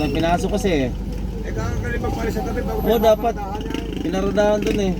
lang pinasok kasi eh. Eh, kakagaling magpalis sa tabi bago Oo, dapat. Pinaradahan dun eh.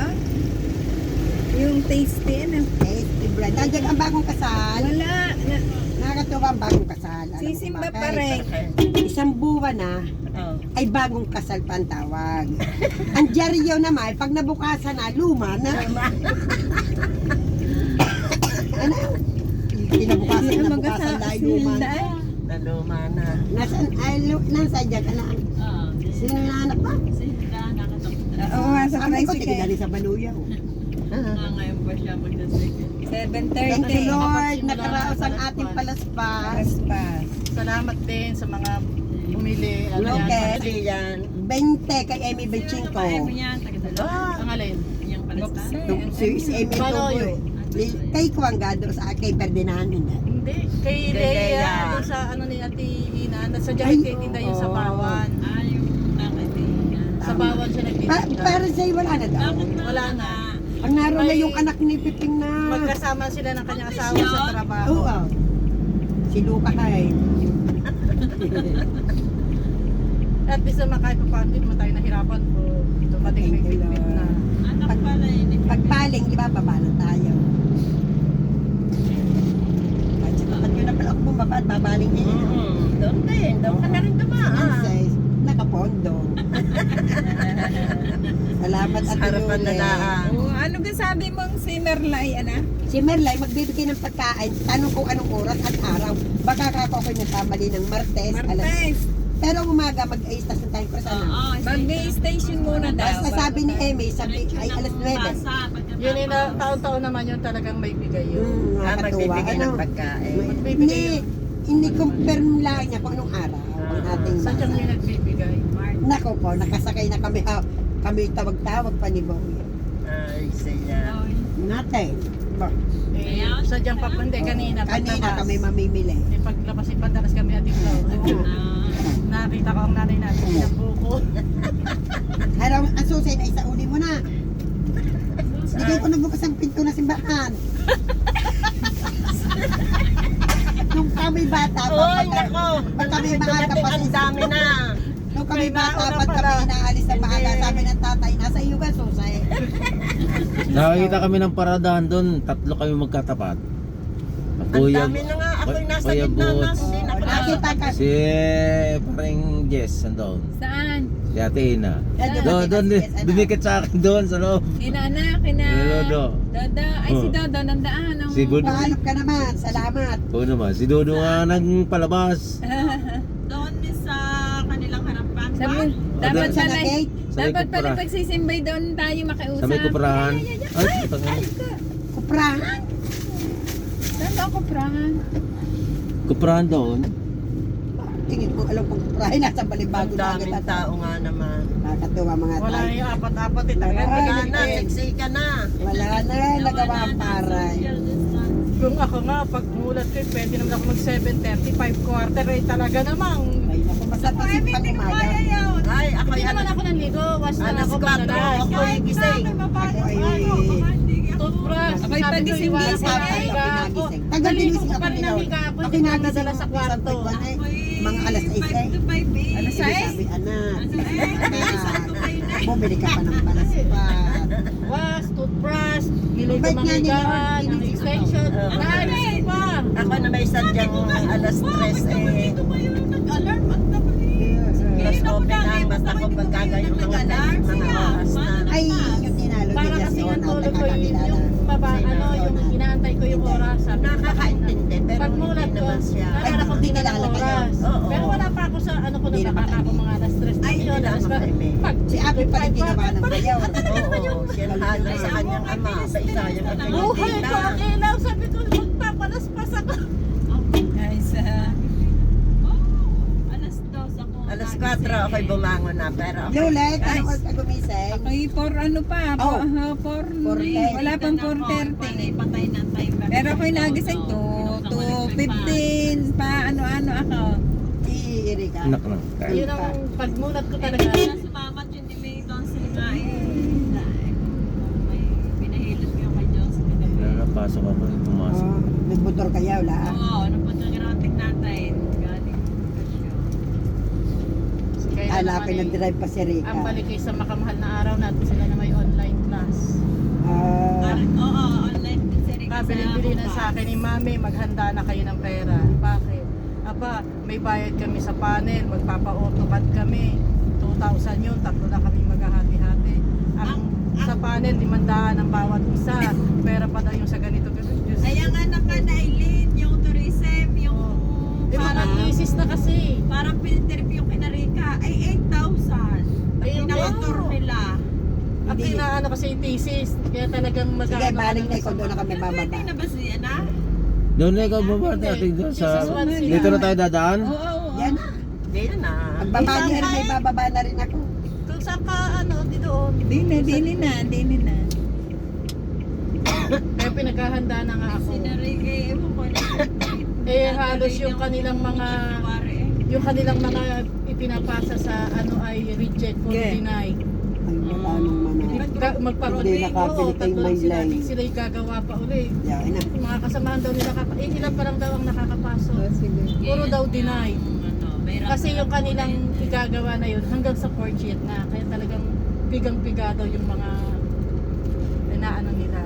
Doon. Yung tasty, ano? Eh, bread. Nandiyan ang bagong kasal. Wala. Na, Nakakatuwa ang bagong kasal. Alam sisimba pa rin. Isang buwan na, ay bagong kasal pa ang tawag. ang dyaryo naman, pag nabukasan na, luma na. ano? Pinabukasan, na nabukasan na, ay mag-asa- luma na. Ay. Naluma na. Nasan, ay, lu- nasa dyan ka na. Sino yung anak mo? Oo nga, sa Sabi ko, tricycle. tigidali sa baluya. Oh. ngayon pa siya. 7.30. Thank you, Lord. Nakaraos ang ating palaspas. Paspas. Salamat din sa mga bumili. Ano Okay. yan? yan. 20 kay Amy Bechinko. Ah, ang alin? Yung Si si Amy Maloyo. Tuboy. Kay Kuangado sa kay Ferdinand. Hindi. Kay Kay Leia. Leia. Doon sa ano ni Ate Ina. Nasa Ay, Jacket tinda yung sa oo. Bawan. Ah, yung Sa Bawan siya Pa, para sa'yo wala na daw. Wala na. Ang naroon na yung anak ni Piping na. Magkasama sila ng kanyang asawa sa trabaho. Oo. ah. Si Luca Hay. At least naman kahit pa hindi naman tayo nahirapan po. Dumating may Thank you, bitbit na. Pag, pagpaling, di ba, baba na tayo. At saka pag yun na pala ako bumaba at babaling niya. Mm-hmm. Doon din. Doon ka na rin dumaan. Princess, naka Santo Pondo. Salamat at Harapan na daan. Oh, ano ka sabi mong si Merlay, ana? Si Merlay magbibigay ng pagkain. Tanong ko anong oras at araw. Baka kako ko nagkamali ng Martes. Alas. Martes. Pero umaga na tayo ko sana. Mag-station muna daw. Basta sabi ni Emmy, sabi ay alas 9. Yun yung na, taon-taon naman yun talagang may bigay yun. Hmm, Ah, magbibigay Ano? ng pagkain. Hindi, hindi confirm lang niya kung anong araw ang ating Sadyang may basa. nagbibigay. Nako po, nakasakay na kami ha. Kami tawag-tawag pa ni Bowie. Ay, siya. Natin. Ba, Eh, sadyang papande kanina. kanina paglabas. kami mamimili. Eh, paglabas si Padalas kami ating daw. Nakita ko ang nanay natin sa buko. Haraw, ang susi na isa uli mo na. Bigay ko nagbukas ang pinto na simbahan. Nung kami bata, Uy, pag, nako. pag kami maaga pa ang dami na. Nung kami bata, pag kami pala. inaalis sa maaga, sabi ng tatay, nasa iyo ka, susay. Nakakita kami ng paradahan doon. Tatlo kami magkatapat. Ang dami na nga. Ako'y nasa Kuya gitna na. Boots. Hindi na Nakita ka. Si paring Jess andun. Saan? Si Ate Ina. Doon, nakita doon, dumikit sa akin doon sa loob. Kina na, kina... Dodo. Dodo. Ay, si Oh. Dodo, nandaan. Ang... Si Bud. Pahanap ka naman, salamat. Oo naman, si Dodo nga nagpalabas. Doon sa kanilang harapan. Sabi, dapat Sa pala, dapat pala pagsisimbay doon tayo makiusap. Sa may kuprahan. Ay, putang ina. kuprahan. Saan ba ang kuprahan? Kuprahan doon. Tingin ko, alam kong kuprahan, nasa balibago Ang na agad. tao nga naman. Nakakatuwa mga Wala tayo. yung apat-apat eh. Wala na, eh. siksi ka na. Wala na, nagawa ang paray. Kung ako nga, pag mulat ko, pwede naman ako mag 7.35 quarter eh. Talaga namang. Ay, naku, masarap isip pang umaga. Ay, ako'y Hindi naman alas, ako nanligo. Was na alas ako 4. madalas. Ako'y gising. Ako ay Toothbrush. Ko, ko, ako higa ako. pinagising. Tagal ko ako pa rin ang higa ako. Ko nadala sa kwarto. isang tuwan eh. Mga alas 6 eh. Alas Sabi, 6? sabi, anak. anak, Bumili ka pa ng palaspat. Was, toothbrush, niligo Bait mga higaan, ang ako. extension. Naayos pa. Ako na may sadyang alas 3 eh. Mas open lang, basta kung pagkagayong mga mga oras na. Ay, Para kasi si yung Ona, tulog ko, yung, nakakakilala. yung baba, ano, yung Ona. inaantay ko yung oras. Sabi ko, Nakakaintindi, pero Pag hindi mulat ko, naman siya. nakala ko din kilala ng kayo? oras. Pero wala pa ako sa, ano ko na baka ako mga alas 3 na Ay, yun. alas ba- makaimik. Pag Si Abi pala five, ginawa ng bayaw. Oo, siya halo sa kanyang ama. Sa isa yung Buhay ko ang ilaw. Sabi ko, magpapalaspas ako. Guys, ah, Alas 4 ako'y bumangon na, pero ako. Lulet, ano oras ka gumising? ako'y for ano pa, Oh. uh, for, 4:30. wala pang 4.30. Pero ako'y nagising to, to 15 pa, ano-ano ako. Iiri ka. Anak na. Yun ang pagmulat ko talaga. Wala na, pasok ako. Pumasok. Oh, nagmotor kaya, wala. Hanapin naman ng eh, drive pa si Rika. ang balik ay sa makamahal na araw natin sila na may online class. Ah, Pabilin-bilin na sa akin ni Mami, maghanda na kayo ng pera. Bakit? Aba, may bayad kami sa panel, magpapa-autocad kami. 2,000 yun, tatlo na kami maghahati-hati. Ang sa panel, limandaan ang bawat isa. Pera pa daw yung sa ganito. Diyos. Ay, ang anak ka na Eileen, yung tourism, yung Di ba parang, nag-isis na kasi? parang pinterview kay Narika, ay 8,000. Ayun, Pinaka-tour oo. nila. At Hindi. inaano kasi yung thesis. Kaya talagang sige, magkakaroon balik na ikaw doon na kami bababa. Pwede na ba siya na? Doon na ikaw baba natin doon sa... Dito na tayo dadaan? Oo, oo, oo. Yan, Hindi na. pagbaba niya rin, may bababa na rin ako. Kung saan ka, ano, di doon. Dini, dini na, dini na. Kaya pinaghahanda na nga ako. Si Narika, ewan ko na. Eh, halos yung kanilang mga yung kanilang mga ipinapasa sa ano ay reject or Okay. deny. Wala nung mana. Ga- Magparoon Hindi nakabili kay tatlong May sila, Line. di sila yung gagawa pa uli. Yan na. Mga kasamahan daw nila, kapa- eh, ilan pa lang daw ang nakakapasok. Puro daw deny. Ano, Kasi yung kanilang igagawa na yun hanggang sa year na. Kaya talagang pigang-piga daw yung mga inaano nila.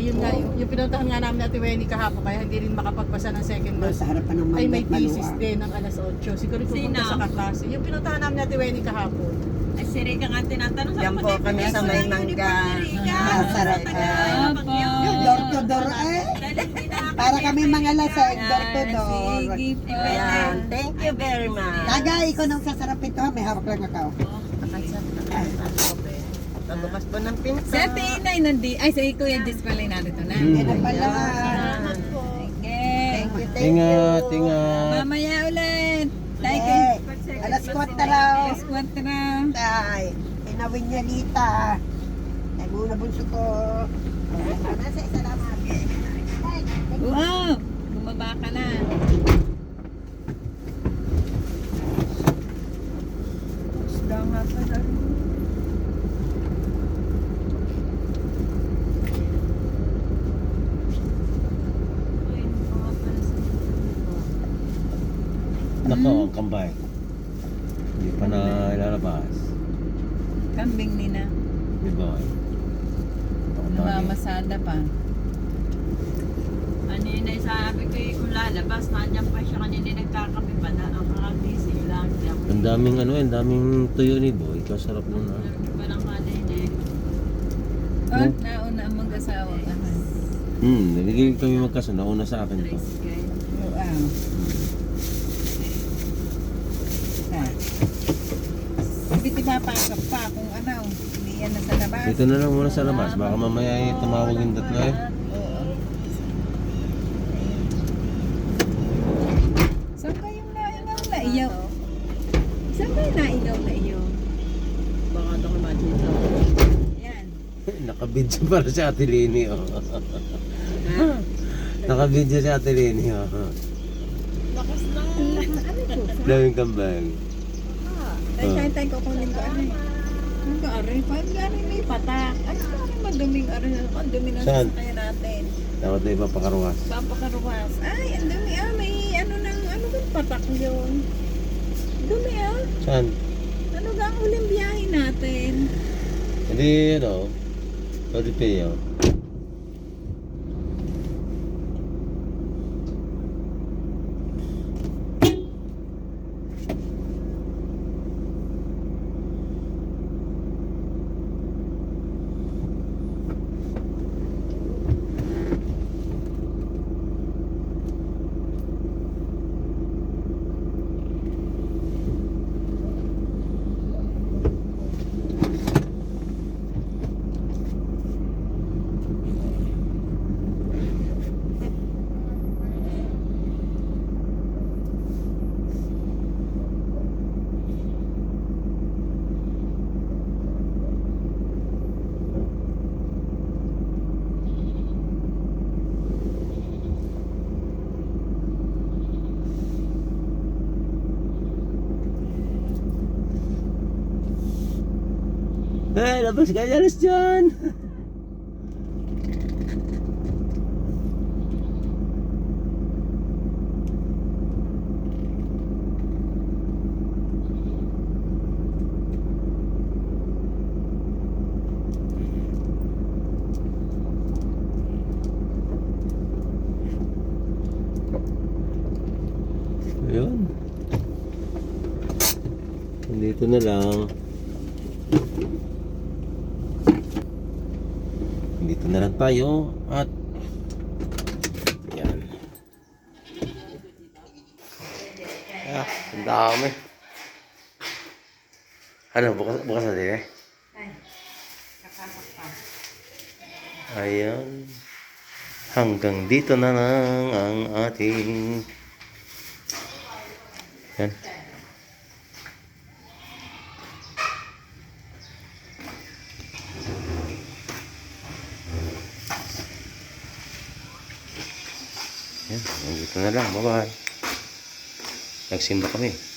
Eh yun nga, yung, yung pinuntahan nga namin natin Wenny kahapon kaya hindi rin makapagpasa ng second mass. sa harapan ng Ay may thesis din ng alas 8. Siguro pupunta Sino? sa kaklase. Yung pinuntahan namin natin Wenny kahapon. Ay, si Rika nga tinatanong Yan po kami sa may mangga. Ah, sarap ka. Opo. Yung door to door eh. Para kami mga lasag, door to door. Ayan, thank you very much. Tagay, ikaw nang sasarapin to ha. May hawak lang ako. Pagbukas po ng pinto. Si Ate Inay nandi. Ay, si Kuya Jis pala yung narito na. Yan na pala. Sige. Thank you, thank Ingat, you. ingat. Mamaya ulit. Like Eh, alas 4 raw. Alas 4. Tay, inawin niya Lita. Ay muna bunso ko. Nasa salamat. Ay, Wow! Bumaba ka na. Isda nga pala. Nako, ang kambay. Hindi pa na ilalabas. Kambing ni na. Di ba? Namamasada pa. Ano yun ay sabi ko eh, kung lalabas, nandiyan pa siya kanina nagkakape pa na ang kakagising lang. Ang daming ano, ang daming tuyo ni Boy. Kasarap nun ah. Ano pa lang kanina eh. Oh, nauna ang mag-asawa ka. Hmm, nabigay kami magkasa. Nauna sa akin to. Wow. Ha. Hindi pinapasok pa kung ano. Hindi yan nasa labas. Dito na lang muna sa labas. Baka mamaya ay tumawag yung tatlo eh. Oo. Saan kayong naigaw na iyaw? Saan kayo naigaw na iyaw? Baka ito kung dito. Yan. Nakabidyo para si Ate Lini oh. Nakabidyo si Ate Lini oh. Daming kambang. Ay, kahit tayo kukunin ko ano eh. Ano ka aray? Paano gano'n may patak? Ano ka aray maduming aray? Ang dumi na Saan? sasakyan natin. Dapat na ipapakaruwas. Papakaruwas. Ay, ang dumi ah. May ano nang, ano ba patak yun? Dumi ah. Saan? Ano ga ang huling biyahe natin? Hindi ano. Pwede payo. Hey, labas ka alas dyan! Ayun. Dito na lang. Dito na lang tayo at yan. Ah, ang dami. Ano, bukas, bukas na din eh? Ayan. Hanggang dito na lang ang ating yan. Dito na lang. Bye-bye. Nagsimba kami.